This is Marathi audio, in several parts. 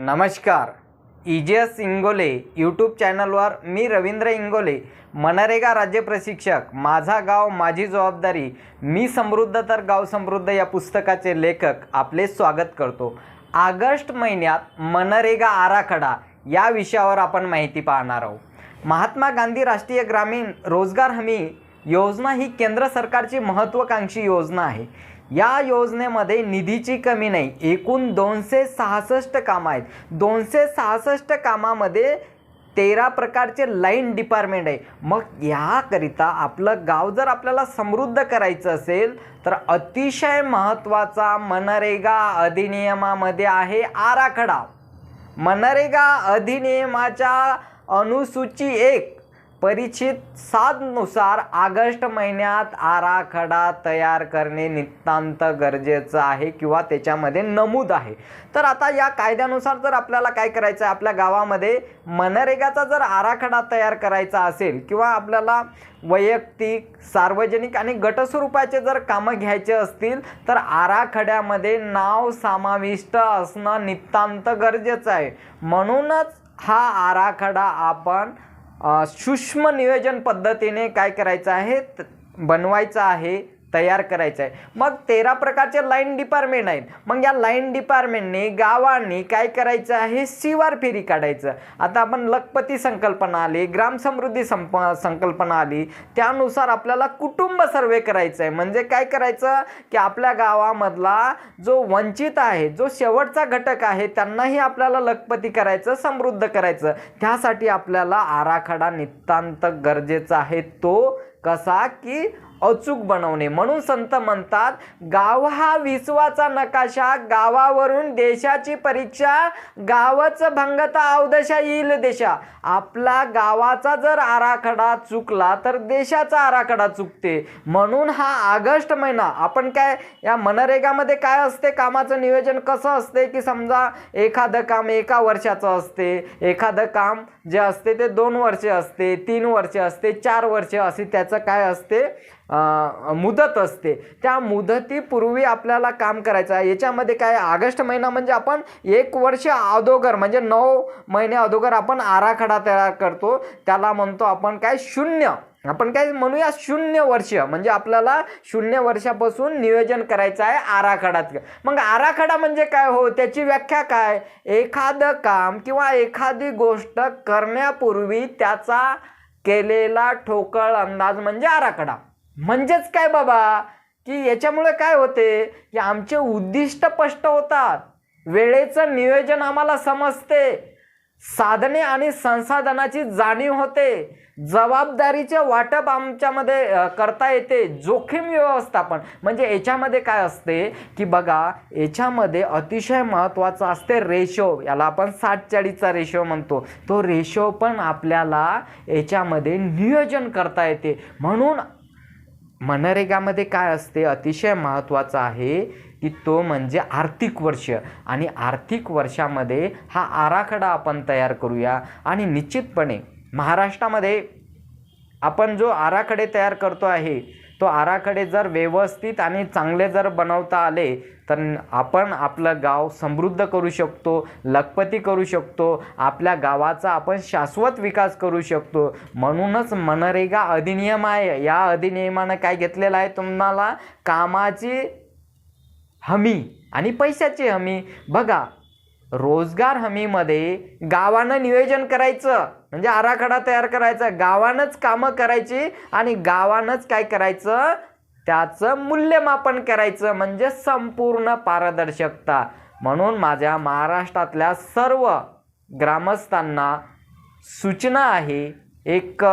नमस्कार. इजेस इंगोले यूट्यूब चॅनलवर मी रवींद्र इंगोले मनरेगा राज्य प्रशिक्षक. माझा गाव माझी जबाबदारी मी समृद्ध तर गाव समृद्ध या पुस्तकाचे लेखक आपले स्वागत करतो. ऑगस्ट महिन्यात मनरेगा आराखडा या विषयावर आपण माहिती पाहणार आहोत. महात्मा गांधी राष्ट्रीय ग्रामीण रोजगार हमी योजना ही केंद्र सरकारची महत्त्वाकांक्षी योजना आहे. या योजनेमध्ये निधीची कमी नाही एकूण दोनशे सहासष्ट कामं आहेत. दोनशे सहासष्ट कामामध्ये तेरा प्रकारचे लाईन डिपार्टमेंट आहे. मग ह्याकरिता आपलं गाव जर आपल्याला समृद्ध करायचं असेल तर अतिशय महत्त्वाचा मनरेगा अधिनियमामध्ये आहे आराखडा. मनरेगा अधिनियमाच्या अनुसूची एक परिचित साधनुसार ऑगस्ट महिन्यात आराखडा तयार करणे नितांत गरजेचं आहे किंवा त्याच्यामध्ये नमूद आहे. तर आता या कायद्यानुसार जर आपल्याला काय करायचं आहे आपल्या गावामध्ये मनरेगाचा जर आराखडा तयार करायचा असेल किंवा आपल्याला वैयक्तिक सार्वजनिक आणि गटस्वरूपाचे जर कामं घ्यायचे असतील तर आराखड्यामध्ये नाव समाविष्ट असणं नितांत गरजेचं आहे. म्हणूनच हा आराखडा आपण सूक्ष्म नियोजन पद्धतीने काय करायचं आहे? त- बनवायचं आहे. तयार करायचं आहे मग तेरा प्रकारचे लाईन डिपार्टमेंट आहेत. मग या लाईन डिपार्टमेंटने गावांनी काय करायचं आहे? शिवार फेरी काढायचं. आता आपण लखपती संकल्पना आली ग्रामसमृद्धी संप संकल्पना आली त्यानुसार आपल्याला कुटुंब सर्वे करायचं आहे म्हणजे काय करायचं? की आपल्या गावामधला जो वंचित आहे जो शेवटचा घटक आहे त्यांनाही आपल्याला लखपती करायचं समृद्ध करायचं. त्यासाठी आपल्याला आराखडा नितांत गरजेचा आहे. तो कसा? की अचूक बनवणे. म्हणून संत म्हणतात गाव हा विश्वाचा नकाशा गावावरून देशाची परीक्षा गावच भंगता अवदशा येईल देशा. आपला गावाचा जर आराखडा चुकला तर देशाचा आराखडा चुकते. म्हणून हा ऑगस्ट महिना. आपण काय या मनरेगामध्ये काय असते? कामाचं नियोजन कसं असते? की समजा एखादं काम एका वर्षाचं असते. एखादं काम जे असते ते दोन वर्षे असते तीन वर्षे असते चार वर्षे असे त्याचं काय असते? मुदत असते. त्या मुदतीपूर्वी आपल्याला काम करायचं आहे. याच्यामध्ये काय ऑगस्ट महिना म्हणजे आपण एक वर्ष अगोदर म्हणजे नऊ महिने अगोदर आपण आराखडा तयार करतो. त्याला म्हणतो आपण काय? शून्य. आपण काय म्हणूया? शून्य वर्ष. म्हणजे आपल्याला शून्य वर्षापासून नियोजन करायचं आहे आराखडात मग आराखडा म्हणजे काय हो? त्याची व्याख्या काय? एखादं काम किंवा एखादी गोष्ट करण्यापूर्वी त्याचा केलेला ठोकळ अंदाज म्हणजे आराखडा. म्हणजेच काय बाबा? की याच्यामुळे काय होते? की आमचे उद्दिष्ट स्पष्ट होतात. वेळेचं नियोजन आम्हाला समजते. साधने आणि संसाधनाची जाणीव होते. जबाबदारीचे वाटप आमच्यामध्ये करता येते. जोखीम व्यवस्थापन. म्हणजे याच्यामध्ये काय असते? की बघा याच्यामध्ये अतिशय महत्त्वाचं असते रेशो याला आपण साठ चाळीसचा रेशो म्हणतो. तो रेशो पण आपल्याला याच्यामध्ये नियोजन करता येते. म्हणून मनरेगामध्ये काय असते? अतिशय महत्त्वाचं आहे की तो म्हणजे आर्थिक वर्ष. आणि आर्थिक वर्षामध्ये हा आराखडा आपण तयार करूया. आणि निश्चितपणे महाराष्ट्रामध्ये आपण जो आराखडे तयार करतो आहे तो आराखडे जर व्यवस्थित आणि चांगले जर बनवता आले तर आपण आपलं गाव समृद्ध करू शकतो लखपती करू शकतो आपल्या गावाचा आपण शाश्वत विकास करू शकतो. म्हणूनच मनरेगा अधिनियम आहे. या अधिनियमानं काय घेतलेलं आहे तुम्हाला? कामाची हमी आणि पैशाची हमी. बघा रोजगार हमीमध्ये गावानं नियोजन करायचं. म्हणजे आराखडा तयार करायचा. गावानंच कामं करायची आणि गावानंच काय करायचं? त्याचं मूल्यमापन करायचं. म्हणजे संपूर्ण पारदर्शकता. म्हणून माझ्या महाराष्ट्रातल्या सर्व ग्रामस्थांना सूचना आहे. एक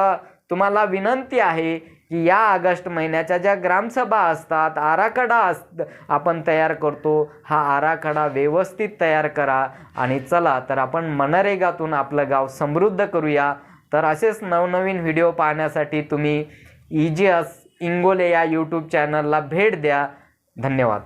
तुम्हाला विनंती आहे की या ऑगस्ट महिन्याच्या ज्या ग्रामसभा असतात आराखडा अस आपण तयार करतो हा आराखडा व्यवस्थित तयार करा आणि चला तर आपण मनरेगातून आपलं गाव समृद्ध करूया. तर असेच नवनवीन व्हिडिओ पाहण्यासाठी तुम्ही इजिअस इंगोले या यूट्यूब चॅनलला भेट द्या. धन्यवाद.